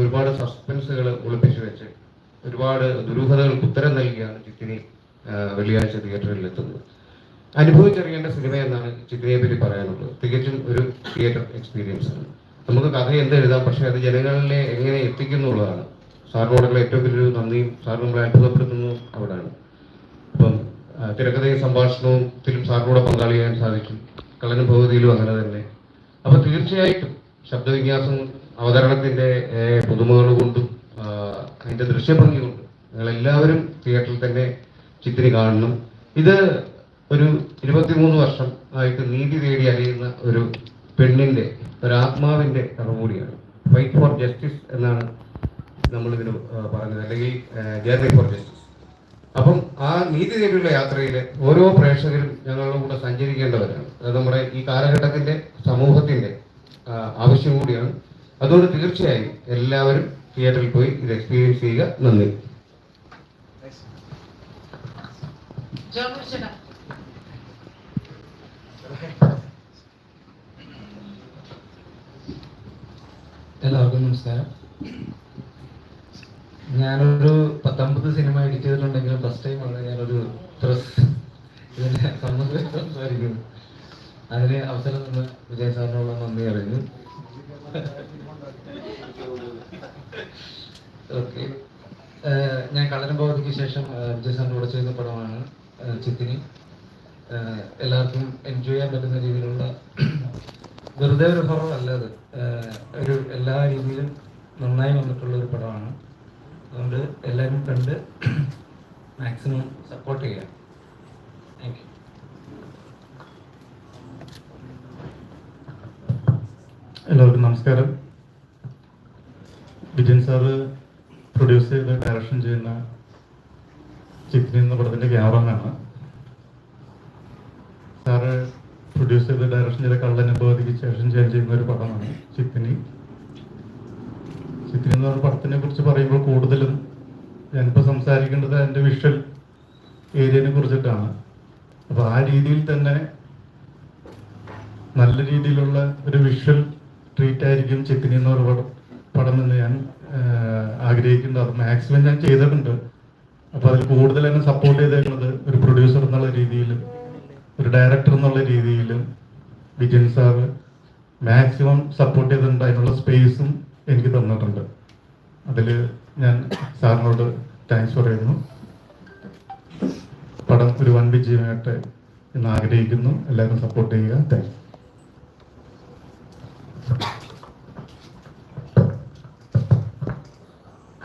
ഒരുപാട് സസ്പെൻസുകൾ ഒളിപ്പിച്ചു വെച്ച് ഒരുപാട് ദുരൂഹതകൾക്ക് ഉത്തരം നൽകിയാണ് ചിത്തിനി വെള്ളിയാഴ്ച തിയേറ്ററിൽ എത്തുന്നത് അനുഭവിച്ചറിയേണ്ട സിനിമ എന്നാണ് ചിത്രയെ പറ്റി പറയാനുള്ളത്. തികച്ചും ഒരു തിയേറ്റർ എക്സ്പീരിയൻസ് ആണ്. നമുക്ക് കഥ എന്ത് എഴുതാം പക്ഷേ അത് ജനങ്ങളിലെ എങ്ങനെ എത്തിക്കുന്നുള്ളതാണ് സാറിനോടുള്ള ഏറ്റവും വലിയൊരു നന്ദിയും സാർ നമ്മളെ അത്ഭുതപ്പെടുത്തുന്നു അവിടെയാണ്. അപ്പം തിരക്കഥയും സംഭാഷണവും ഫിലിം സാറിനോട് പങ്കാളിയാൻ സാധിക്കും. കള്ളനും ഭഗവതിയിലും അങ്ങനെ തന്നെ. അപ്പൊ തീർച്ചയായിട്ടും ശബ്ദവിന്യാസം അവതരണത്തിന്റെ പുതുമകൾ കൊണ്ടും അതിന്റെ ദൃശ്യഭംഗി കൊണ്ടും നിങ്ങൾ എല്ലാവരും തിയേറ്ററിൽ തന്നെ ചിത്രി കാണണം. ഇത് ഒരു ഇരുപത്തിമൂന്ന് വർഷം ആയിട്ട് നീതി തേടി അറിയുന്ന ഒരു പെണ്ണിന്റെ ഒരു ആത്മാവിന്റെ കഥ കൂടിയാണ് ഫൈറ്റ് ഫോർ ജസ്റ്റിസ് എന്നാണ് നമ്മളിതിന് പറഞ്ഞത്. അല്ലെങ്കിൽ ജേർണി ഫോർ ജസ്റ്റിസ് അപ്പം ആ നീതി തേടിയുള്ള യാത്രയിൽ ഓരോ പ്രേക്ഷകരും ഞങ്ങളുടെ കൂടെ സഞ്ചരിക്കേണ്ടവരാണ്. അത് നമ്മുടെ ഈ കാലഘട്ടത്തിന്റെ സമൂഹത്തിന്റെ ആവശ്യം കൂടിയാണ്. അതുകൊണ്ട് തീർച്ചയായും എല്ലാവരും തിയേറ്ററിൽ പോയി ഇത് എക്സ്പീരിയൻസ് ചെയ്യുക. നന്ദി. എല്ലാവർക്കും നമസ്കാരം. ഞാനൊരു പത്തൊമ്പത് സിനിമ എഡിറ്റ് ചെയ്തിട്ടുണ്ടെങ്കിലും ഫസ്റ്റ് ടൈമാണ് ഞാനൊരു പ്രസ് ഇതിനെ സംബന്ധിച്ച് അതിന് അവസരം നിന്ന് വിജയ സാറിനുള്ള നന്ദി അറിയുന്നു ഓക്കെ ഞാൻ ഭവതിക്ക് ശേഷം സാറിന്റെ കൂടെ ചെയ്ത പടമാണ് ചിത്തിനി. എല്ലാവർക്കും എൻജോയ് ചെയ്യാൻ പറ്റുന്ന രീതിയിലുള്ള വെറുതെ ഒരു ഹൊറർ അല്ല അത്. ഒരു എല്ലാ രീതിയിലും നന്നായി വന്നിട്ടുള്ള ഒരു പടമാണ്. അതുകൊണ്ട് എല്ലാവരും കണ്ട് മാക്സിമം സപ്പോർട്ട് ചെയ്യാം താങ്ക് യു എല്ലാവർക്കും നമസ്കാരം. വിജയൻ സാറ് പ്രൊഡ്യൂസ് ചെയ്ത് ഡയറക്ഷൻ ചെയ്യുന്ന ചിത്രി എന്ന പടത്തിന്റെ ക്യാമറമാനാണ് സാറ് പ്രൊഡ്യൂസ് ചെയ്ത് ഡയറക്ഷൻ ചെയ്ത കള്ളനുഭവതിക്ക് ശേഷം ചേഞ്ച് ചെയ്യുന്ന ഒരു പടമാണ് ചിത്തിനി ചിത്തിനി എന്ന് പറഞ്ഞ പടത്തിനെ കുറിച്ച് പറയുമ്പോൾ കൂടുതലും ഞാനിപ്പോൾ സംസാരിക്കേണ്ടത് അതിന്റെ വിഷ്വൽ ഏരിയനെ കുറിച്ചിട്ടാണ്. അപ്പോൾ ആ രീതിയിൽ തന്നെ നല്ല രീതിയിലുള്ള ഒരു വിഷ്വൽ ട്രീറ്റ് ആയിരിക്കും ചിത്തിനി എന്ന് പറഞ്ഞ പടം. എന്ന് ഞാൻ ആഗ്രഹിക്കുന്നത് മാക്സിമം ഞാൻ ചെയ്തിട്ടുണ്ട്. അപ്പൊ അതിൽ കൂടുതൽ എന്നെ സപ്പോർട്ട് ചെയ്തേക്കുന്നത് ഒരു പ്രൊഡ്യൂസർ എന്നുള്ള രീതിയിലും ഒരു ഡയറക്ടർ എന്നുള്ള രീതിയിലും വിജയൻ സാറ് മാക്സിമം സപ്പോർട്ട് ചെയ്തിട്ടുണ്ട്. അതിനുള്ള സ്പേസും എനിക്ക് തന്നിട്ടുണ്ട്. അതിൽ ഞാൻ സാറിനോട് താങ്ക്സ് പറയുന്നു. പടം ഒരു വൻ വിജയമായിട്ട് എന്ന് ആഗ്രഹിക്കുന്നു. എല്ലാവരും സപ്പോർട്ട് ചെയ്യുക. താങ്ക്സ്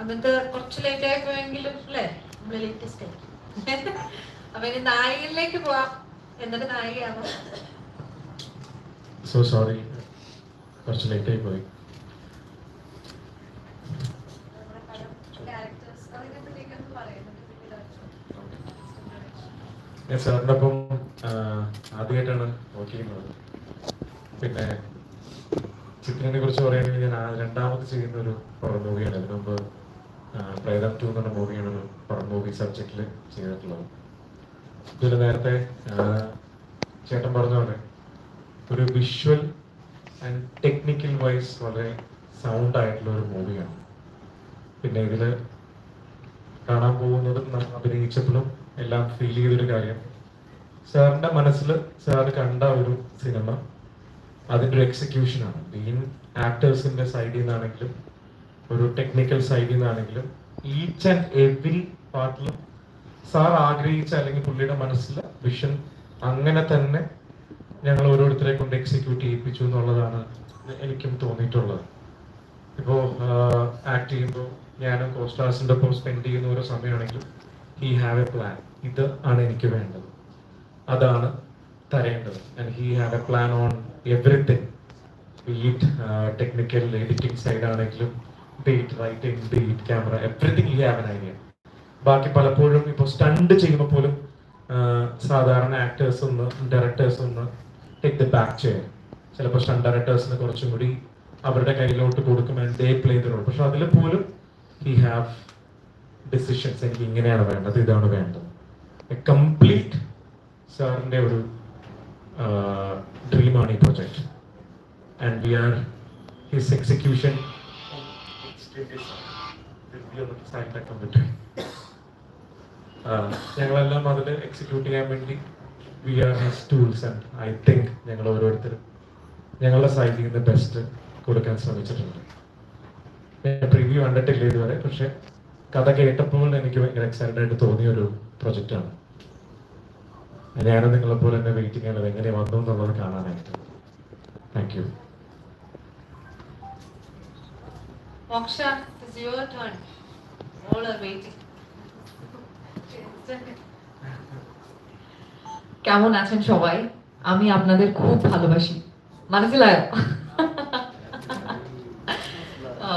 അമിത് കുറച്ച് ലേറ്റ് ആയി പോയെങ്കിലും അല്ലേ? നമ്മൾ ആയിരിക്കും അപ്പൊ ഇനി നായികയിലേക്ക് പോവാം. എന്നിട്ട് നായികയാവാം. സോ സോറി കുറച്ച് ലേറ്റ് ആയി പോയി. സാറിന്റെ ഒപ്പം ആദ്യമായിട്ടാണ് വർക്ക് ചെയ്യുന്നത്. പിന്നെ ചിത്രനെ കുറിച്ച് പറയുകയാണെങ്കിൽ ഞാൻ രണ്ടാമത് ചെയ്യുന്ന ഒരു ഹൊറർ മൂവിയാണ് അതിനു മുമ്പ് പ്രേതം ടു എന്ന് മൂവിയാണ് മൂവി സബ്ജക്റ്റിൽ ചെയ്തിട്ടുള്ളത്. ഇതിൽ നേരത്തെ ചേട്ടൻ പറഞ്ഞ പോലെ ഒരു വിഷ്വൽ ആൻഡ് ടെക്നിക്കൽ വൈസ് വളരെ സൗണ്ട് ആയിട്ടുള്ള ഒരു മൂവിയാണ്. പിന്നെ ഇതിൽ കാണാൻ പോകുന്നതും നമ്മൾ അഭിനയിച്ചപ്പോഴും എല്ലാം ഫീൽ ചെയ്തൊരു കാര്യം. സാറിന്റെ മനസ്സിൽ സാർ കണ്ട ഒരു സിനിമ അതിന്റെ ഒരു എക്സിക്യൂഷനാണ് ബീൻ ആക്ടേഴ്സിന്റെ സൈഡിൽ നിന്നാണെങ്കിലും ഒരു ടെക്നിക്കൽ സൈഡിൽ നിന്നാണെങ്കിലും ഈച്ച് ആൻഡ് എവറി പാർട്ടിലും സാർ ആഗ്രഹിച്ച അല്ലെങ്കിൽ പുള്ളിയുടെ മനസ്സിൽ വിഷൻ അങ്ങനെ തന്നെ ഞങ്ങൾ ഓരോരുത്തരെ കൊണ്ട് എക്സിക്യൂട്ട് ചെയ്യിപ്പിച്ചു എന്നുള്ളതാണ് എനിക്കും തോന്നിയിട്ടുള്ളത്. ഇപ്പോൾ ആക്ട് ചെയ്യുമ്പോൾ ഞാനും കോസ്റ്റാസിന്റെ ഒപ്പം സ്പെൻഡ് ചെയ്യുന്ന ഓരോ സമയമാണെങ്കിലും ഹി ഹാവ് എ പ്ലാൻ ഇത് ആണ് എനിക്ക് വേണ്ടത്. അതാണ് തരേണ്ടത്. And he have a plan on everything be it technical editing side ആണെങ്കിലും be it writing be it camera everything he have an idea ബാക്കി പലപ്പോഴും ഇപ്പോൾ സ്റ്റണ്ട് ചെയ്യുമ്പോൾ പോലും സാധാരണ ആക്ടേഴ്സ് ഒന്ന് ഡയറക്ടേഴ്സ് ഒന്ന് ടേക്ക് ദ ബാക്ക് ചെയർ ചിലപ്പോൾ സ്റ്റണ്ട് ഡയറക്ടേഴ്സിന് കുറച്ചും കൂടി അവരുടെ കയ്യിലോട്ട് കൊടുക്കുമ്പോൾ ദേ പ്ലേ ദ റോൾ പക്ഷെ അതിൽ പോലും ഹി ഹാവ് ഡിസിഷൻസ് എനിക്ക് ഇങ്ങനെയാണ് വേണ്ടത് ഇതാണ് വേണ്ടത്. കംപ്ലീറ്റ് സാറിന്റെ ഒരു ഡ്രീമാണ് ഈ project and we are his execution ഞങ്ങളെല്ലാം അതിൽ എക്സിക്യൂട്ട് ചെയ്യാൻ വേണ്ടി we are his tools and I think ഞങ്ങൾ ഓരോരുത്തരും ഞങ്ങളുടെ സൈഡിൽ നിന്ന് ബെസ്റ്റ് കൊടുക്കാൻ ശ്രമിച്ചിട്ടുണ്ട്. ഞാൻ പ്രിവ്യൂ കണ്ടിട്ടില്ല ഇതുവരെ പക്ഷെ കഥ കേട്ടപ്പോൾ എനിക്ക് ഭയങ്കര എക്സൈറ്റഡ് ആയിട്ട് തോന്നിയ ഒരു പ്രൊജക്റ്റാണ് ഞാനും നിങ്ങളെപ്പോലെ തന്നെ വെയിറ്റിംഗ് ആണ് എങ്ങനെ വന്നു എന്നുള്ളത് കാണാനായിട്ട്. Thank you Moksha, it's your turn. All are waiting. কেমন আছেন সবাই আমি আপনাদের খুব ভালোবাসি മനസ്സിലായോ ആ,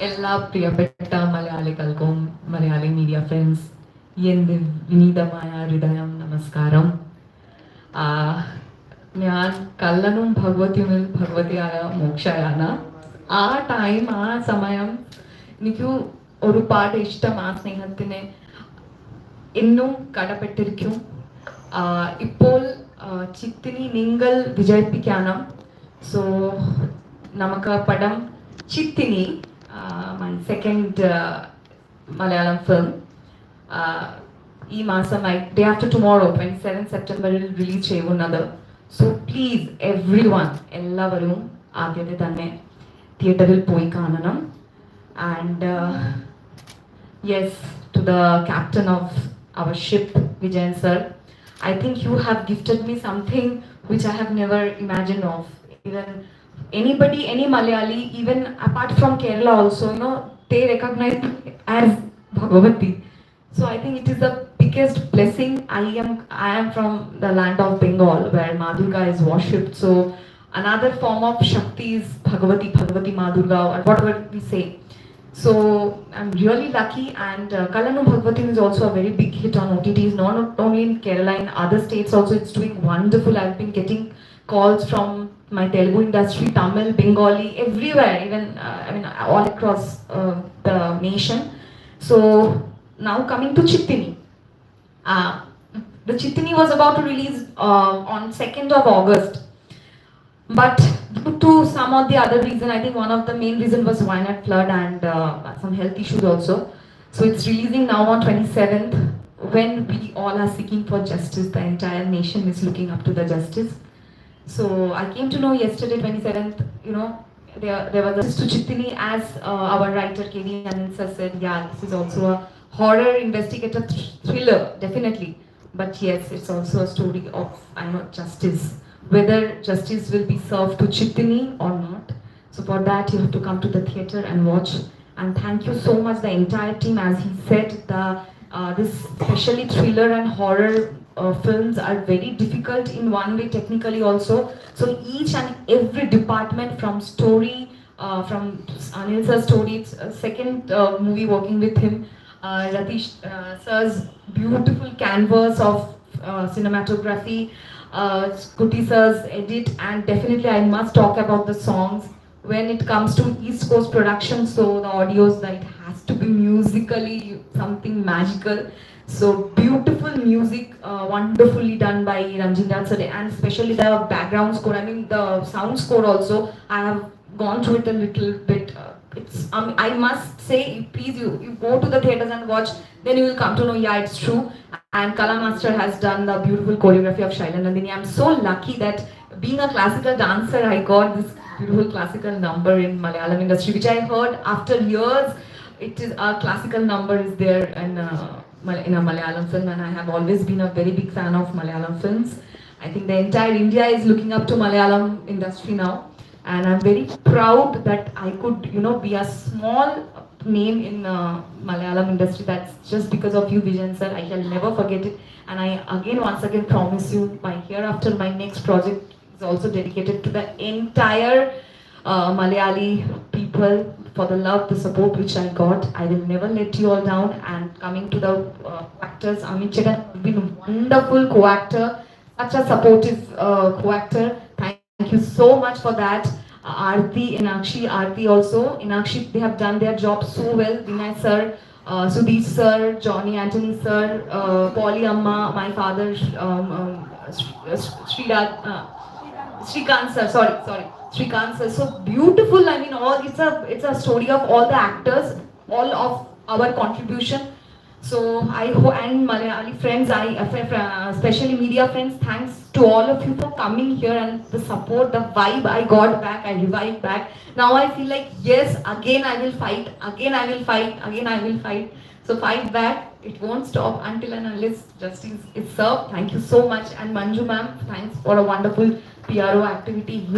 എല്ലാ പ്രിയപ്പെട്ട മലയാളികൾക്കും മലയാളി മീഡിയ ഫ്രണ്ട്സ് എന്ത് വിനീതമായ ഹൃദയം നമസ്കാരം ആ, ഞാൻ കള്ളനും ഭഗവതിയുമിൽ ഭഗവതിയായ മോക്ഷയാണ് ആ ടൈം ആ സമയം എനിക്ക് ഒരുപാട് ഇഷ്ടം ആ സ്നേഹത്തിന്. ഇന്നും കടപ്പെട്ടിരിക്കും. ഇപ്പോൾ ചിത്തിനി നിങ്ങൾ വിജയിപ്പിക്കണം. സോ നമുക്ക് പടം ചിത്തിനി സെക്കൻഡ് മലയാളം ഫിലിം ഈ മാസമായി day after tomorrow twenty seven സെപ്റ്റംബറിൽ റിലീസ് ചെയ്യുന്നത്. സോ പ്ലീസ് എവ്രി വൺ എല്ലാവരും ആദ്യത്തെ തന്നെ തിയേറ്ററിൽ പോയി കാണണം and yes to the captain of our ship vijayan sir i think you have gifted me something which i have never imagined of even anybody any malayali even apart from kerala also you know they recognize me as bhagavati so i think it is the biggest blessing i am i am from the land of bengal where madurga is worshipped so another form of shakti is bhagavati bhagavati madurga or whatever we say so I'm really lucky, and uh, Kalanu Bhagavatim is also a very big hit on OTTs, not only in Kerala, in other states also. It's doing wonderful. I've been getting calls from my Telugu industry, Tamil, Bengali, everywhere, even uh, I mean all across uh, the nation. So now coming to Chittini. Uh, the Chittini was about to release uh, on 2nd of August. But due to some of the other reason, I think one of the main reason was Wynad flood and uh, some health issues also. So it's releasing now on 27th when we all are seeking for justice. The entire nation is looking up to the justice. So I came to know yesterday, 27th, you know, there, there was a to Chittini as uh, our writer KD Anand said, yeah, this is also a horror investigator thr- thriller, definitely. But yes, it's also a story of, I know, justice. Whether justice will be served to Chittini or not. So for that, you have to come to the theater and watch. And thank you so much, the entire team. As he said, the uh, this especially thriller and horror uh, films are very difficult in one way technically also. So each and every department from story, uh, from Anil sir's story, second uh, movie working with him. Uh, Ratish uh, sir's beautiful canvas of uh, cinematography, uh, Kuti sir's edit, and definitely I must talk about the songs. When it comes to East Coast production, so the audios that it has to be musically something magical. So beautiful music, uh, wonderfully done by Ranjin Raj sir, and especially the background score. I mean the sound score also. I have gone through it a little bit. Uh, it's um, I must say, please you you go to the theaters and watch. Then you will come to know, yeah, it's true. And Kala Master has done the beautiful choreography of Shailan Nandini. I'm so lucky that being a classical dancer, I got this beautiful classical number in Malayalam industry, which I heard after years. It is a classical number is there in a, in a Malayalam film, and I have always been a very big fan of Malayalam films. I think the entire India is looking up to Malayalam industry now, and I'm very proud that I could, you know, be a small name in uh, Malayalam industry. That's just because of you, Vijan sir. I shall never forget it. And I again, once again, promise you, my hereafter, my next project is also dedicated to the entire uh, Malayali people for the love, the support which I got. I will never let you all down. And coming to the uh, actors, Amit Chetan has been a wonderful co-actor, such a supportive uh, co-actor. Thank you so much for that. Uh, Aarti, Inakshi, Aarti also. Inakshi, they have done their job so well. Vinay sir, uh, Sudeep sir, Johnny Anthony sir, uh, Polly Amma, my father, um, um, Sri- Sriraj, uh, Shrikant sir, sorry, sorry, Shrikant sir. So beautiful. I mean, all it's a it's a story of all the actors, all of our contribution. So I hope and Malayali friends, I uh, fr- uh, especially media friends, thanks to all of you for coming here and the support, the vibe I got back, I revived back. Now I feel like yes, again I will fight, again I will fight, again I will fight. So fight back. It won't stop until and unless justice is served. Thank you so much. And Manju ma'am, thanks for a wonderful PRO activity.